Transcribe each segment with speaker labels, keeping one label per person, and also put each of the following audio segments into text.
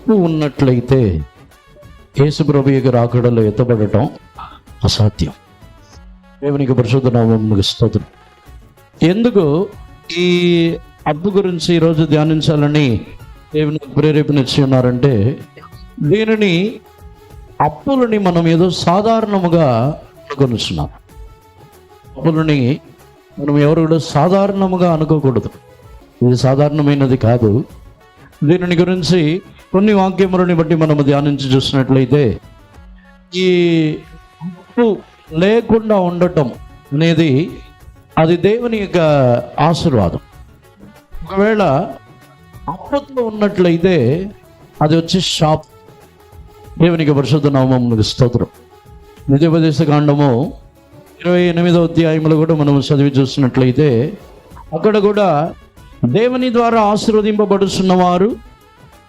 Speaker 1: అప్పు ఉన్నట్లయితే యేసుప్రభు యొక్క రాకడలో ఎత్తబడటం అసాధ్యం. దేవునికి పరిశుద్ధ నామమునకు స్తోత్రం. ఎందుకు ఈ అప్పు గురించి ఈరోజు ధ్యానించాలని దేవుని ప్రేరేపణ ఉన్నారంటే దీనిని అప్పులని మనం ఏదో సాధారణముగా అనుకొనిస్తున్నాం. అప్పులని మనం ఎవరు కూడా సాధారణముగా అనుకోకూడదు. ఇది సాధారణమైనది కాదు. దీనిని గురించి కొన్ని వాక్యములని బట్టి మనము ధ్యానించి చూసినట్లయితే ఈ ఉప్పు లేకుండా ఉండటం అనేది అది దేవుని యొక్క ఆశీర్వాదం. ఒకవేళ అప్పుతో ఉన్నట్లయితే అది వచ్చి షాప్ దేవునికి పరిశుద్ధ నామం స్తోత్రం. నిత్యోపదేశ కాండము ఇరవై ఎనిమిదో అధ్యాయంలో కూడా మనం చదివి చూసినట్లయితే అక్కడ కూడా దేవుని ద్వారా ఆశీర్వదింపబడుతున్న వారు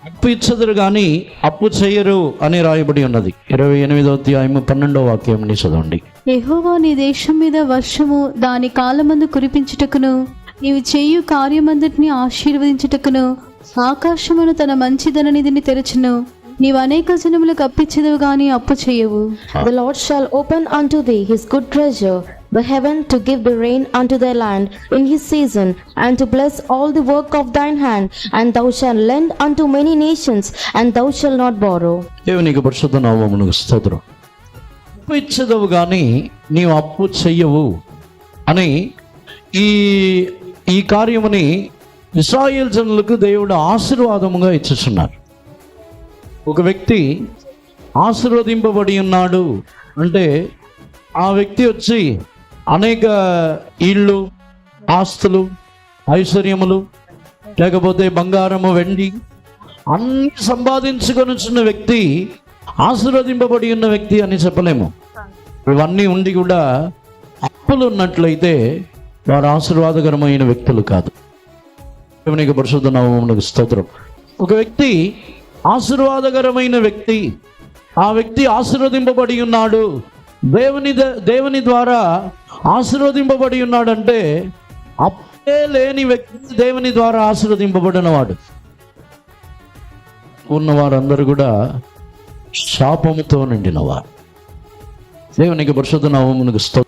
Speaker 1: అప్పు ఇచ్చదురు కానీ అప్పు చేయరు అని రాయబడి ఉన్నది. ఇరవై ఎనిమిదవ అధ్యాయము పన్నెండవ వాక్యం చదవండి.
Speaker 2: యెహోవా నీ దేశం మీద వర్షము దాని కాలమందు కురిపించుటకును నీవు చేయు కార్యమందటిని ఆశీర్వదించుటకును ఆకాశమును తన మంచిదన నిధిని తెరచును. నీవు అనేక జనములకు అప్పిచ్చేదవు గాని అప్పు చేయవు.
Speaker 3: The Lord shall open unto thee his good treasure, the heaven to give the rain unto thy land in his season, and to bless all the work of thine hand, and thou shalt lend unto many nations, and thou shalt not borrow.
Speaker 1: దేవునికి పరిశుద్ధ నామమునకు స్తోత్రం అప్పు ఇచ్చదవు కానీ నీవు అప్పు చెయ్యవు అని ఈ ఈ కార్యముని ఇస్రాయేల్ జనులకు దేవుడు ఆశీర్వాదముగా ఇచ్చుచున్నారు ఒక వ్యక్తి ఆశీర్వదింపబడి ఉన్నాడు అంటే ఆ వ్యక్తి వచ్చి అనేక ఇళ్ళు ఆస్తులు ఐశ్వర్యములు లేకపోతే బంగారము వెండి అన్ని సంపాదించుకొని వచ్చిన వ్యక్తి ఆశీర్వదింపబడి ఉన్న వ్యక్తి అని చెప్పలేము. ఇవన్నీ ఉండి కూడా అప్పులు ఉన్నట్లయితే వారు ఆశీర్వాదకరమైన వ్యక్తులు కాదు. దేవునికి పరిశుద్ధ నామములకు స్తోత్రం. ఒక వ్యక్తి ఆశీర్వాదకరమైన వ్యక్తి ఆ వ్యక్తి ఆశీర్వదింపబడి ఉన్నాడు. దేవుని ద- దేవుని ద్వారా ఆశీర్వదింపబడి ఉన్నాడంటే అప్పే లేని వ్యక్తి దేవుని ద్వారా ఆశీర్వదింపబడినవాడు. ఉన్నవారందరూ ఉన్న వారందరూ కూడా శాపముతో నిండినవారు. దేవునికి పరిశుద్ధ నామమునకు స్తోత్రం.